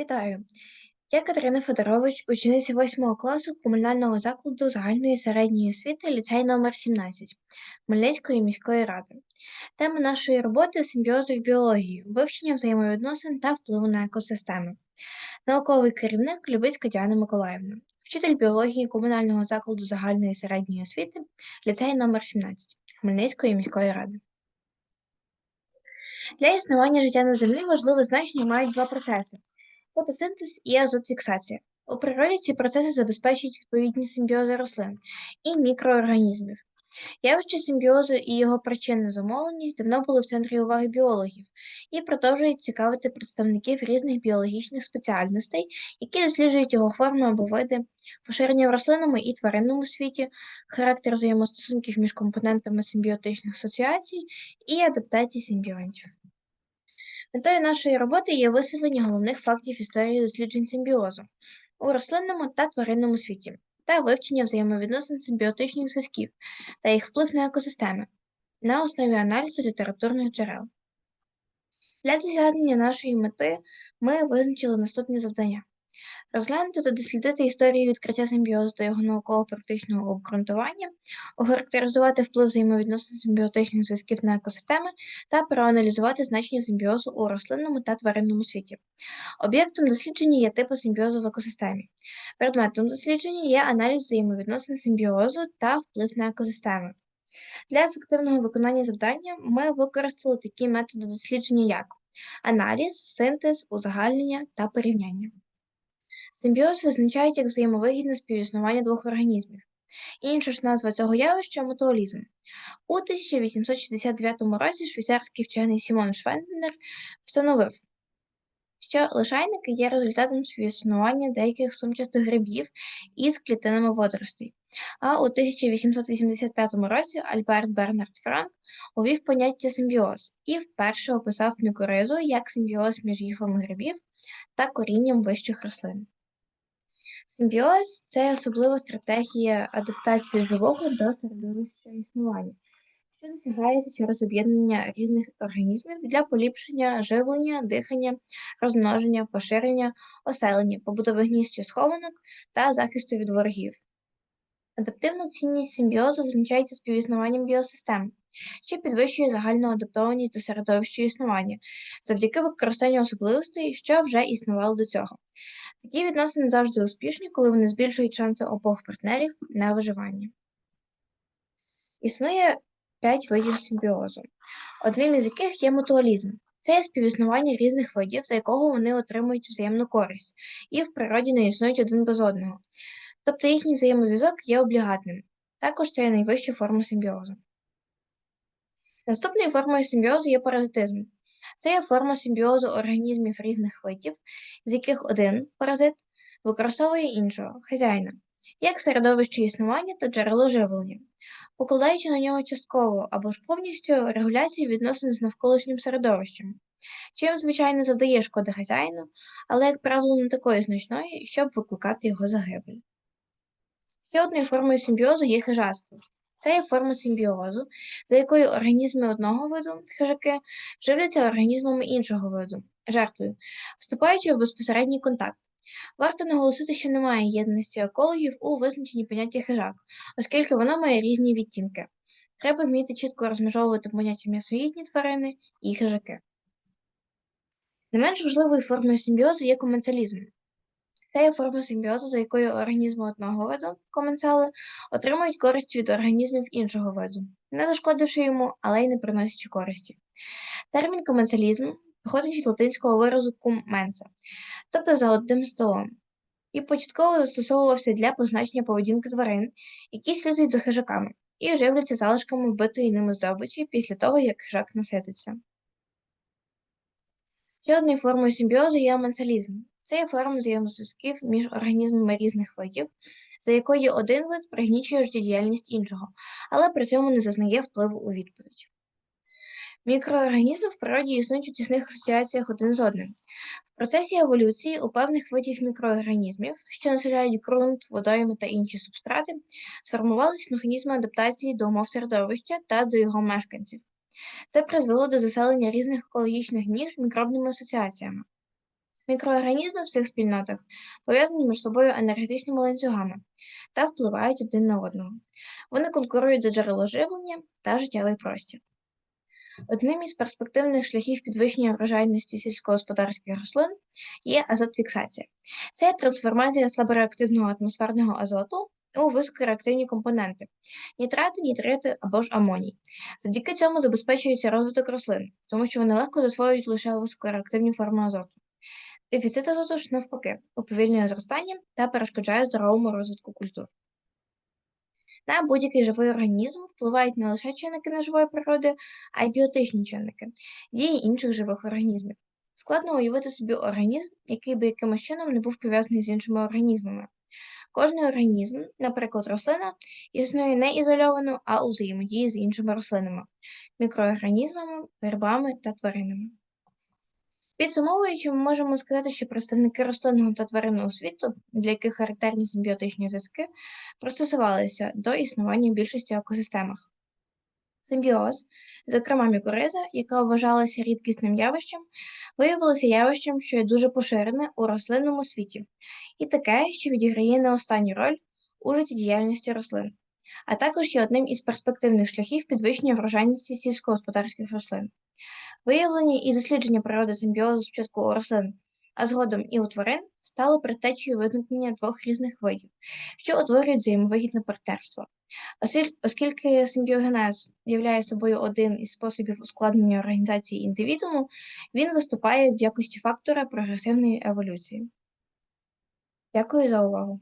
Вітаю! Я Катерина Федорович, учениця 8 класу комунального закладу загальної середньої освіти ліцей номер 17 Хмельницької міської ради. Тема нашої роботи симбіози в біології, вивчення взаємовідносин та впливу на екосистеми. Науковий керівник Любицька Діана Миколаївна, вчитель біології комунального закладу загальної середньої освіти, ліцей номер 17 Хмельницької міської ради. Для існування життя на землі важливе значення мають два процеси фотосинтез і азотфіксація. У природі ці процеси забезпечують відповідні симбіози рослин і мікроорганізмів. Явище симбіозу і його причинна зумовленість давно були в центрі уваги біологів і продовжують цікавити представників різних біологічних спеціальностей, які досліджують його форми або види, поширення в рослинному і тваринному світі, характер взаємостосунків між компонентами симбіотичних асоціацій і адаптації симбіонтів. Метою нашої роботи є висвітлення головних фактів історії досліджень симбіозу у рослинному та тваринному світі та вивчення взаємовідносин симбіотичних зв'язків та їх вплив на екосистеми на основі аналізу літературних джерел. Для досягнення нашої мети ми визначили наступні завдання. Розглянути та дослідити історію відкриття симбіозу та його науково-практичного обґрунтування, охарактеризувати вплив взаємовідносин симбіотичних зв'язків на екосистеми та проаналізувати значення симбіозу у рослинному та тваринному світі. Об'єктом дослідження є типи симбіозу в екосистемі. Предметом дослідження є аналіз взаємовідносин симбіозу та вплив на екосистеми. Для ефективного виконання завдання ми використали такі методи дослідження, як аналіз, синтез, узагальнення та порівняння. Симбіоз визначають як взаємовигідне співіснування двох організмів. Інша ж назва цього явища мутуалізм. У 1869 році швейцарський вчений Сімон Швенднер встановив, що лишайники є результатом співіснування деяких сумчастих грибів із клітинами водоростей. А у 1885 році Альберт Бернард Франк увів поняття симбіоз і вперше описав мікоризу як симбіоз між їхами грибів та корінням вищих рослин. Симбіоз це особлива стратегія адаптації живого до середовища існування, що досягається через об'єднання різних організмів для поліпшення живлення, дихання, розмноження, поширення, оселення, побудови гнізд чи схованок та захисту від ворогів. Адаптивна цінність симбіозу визначається співіснуванням біосистем, що підвищує загальну адаптованість до середовища існування завдяки використанню особливостей, що вже існували до цього. Такі відносини завжди успішні, коли вони збільшують шанси обох партнерів на виживання. Існує п'ять видів симбіозу, одним із яких є мутуалізм. Це є співіснування різних видів, за якого вони отримують взаємну користь, і в природі не існують один без одного. Тобто їхній взаємозв'язок є облігатним. Також це є найвища форма симбіозу. Наступною формою симбіозу є паразитизм. Це є форма симбіозу організмів різних видів, з яких один паразит використовує іншого хазяїна, як середовище існування та джерело живлення, покладаючи на нього частково або ж повністю регуляцію відносин з навколишнім середовищем, чим, звичайно, завдає шкоди хазяїну, але, як правило, не такої значної, щоб викликати його загибель. Ще одною формою симбіозу є хижацтво. Це є форма симбіозу, за якою організми одного виду хижаки живляться організмами іншого виду, жертвою, вступаючи в безпосередній контакт. Варто наголосити, що немає єдності екологів у визначенні поняття хижак, оскільки воно має різні відтінки. Треба вміти чітко розмежовувати поняття м'ясоїдні тварини і хижаки. Не менш важливою формою симбіозу є коменсалізм. Це є форма симбіозу, за якою організми одного виду коменсали отримують користь від організмів іншого виду, не зашкодивши йому, але й не приносячи користі. Термін коменсалізм походить від латинського виразу mensa, тобто за одним столом, і початково застосовувався для позначення поведінки тварин, які слідують за хижаками, і живляться залишками вбитої ними здобичі після того, як хижак насититься. Ще одною формою симбіозу є аменсалізм. Це є форма взаємозв'язків між організмами різних видів, за якою один вид пригнічує життєдіяльність іншого, але при цьому не зазнає впливу у відповідь. Мікроорганізми в природі існують у тісних асоціаціях один з одним. В процесі еволюції у певних видів мікроорганізмів, що населяють ґрунт, водойми та інші субстрати, сформувались механізми адаптації до умов середовища та до його мешканців. Це призвело до заселення різних екологічних ніж мікробними асоціаціями. Мікроорганізми в цих спільнотах пов'язані між собою енергетичними ланцюгами та впливають один на одного. Вони конкурують за джерело живлення та життєвий простір. Одним із перспективних шляхів підвищення врожайності сільськогосподарських рослин є азотфіксація. Це трансформація слабореактивного атмосферного азоту у високореактивні компоненти нітрати, нітрити або ж амоній. Завдяки цьому забезпечується розвиток рослин, тому що вони легко засвоюють лише високореактивні форми азоту. Дефіцит азоту ж навпаки уповільнює зростання та перешкоджає здоровому розвитку культур. На будь-який живий організм впливають не лише чинники неживої природи, а й біотичні чинники, дії інших живих організмів. Складно уявити собі організм, який би якимось чином не був пов'язаний з іншими організмами. Кожний організм, наприклад, рослина, існує не ізольовано, а у взаємодії з іншими рослинами, мікроорганізмами, грибами та тваринами. Підсумовуючи, ми можемо сказати, що представники рослинного та тваринного світу, для яких характерні симбіотичні зв'язки, пристосувалися до існування в більшості екосистемах. Симбіоз, зокрема мікориза, яка вважалася рідкісним явищем, виявилося явищем, що є дуже поширене у рослинному світі, і таке, що відіграє не останню роль у життєдіяльності рослин, а також є одним із перспективних шляхів підвищення врожайності сільськогосподарських рослин. Виявлення і дослідження природи симбіозу спочатку у рослин, а згодом і у тварин стало предтечею виникнення двох різних видів, що утворюють взаємовигідне партнерство. Оскільки симбіогенез являє собою один із способів ускладнення організації індивідууму, він виступає в якості фактора прогресивної еволюції. Дякую за увагу.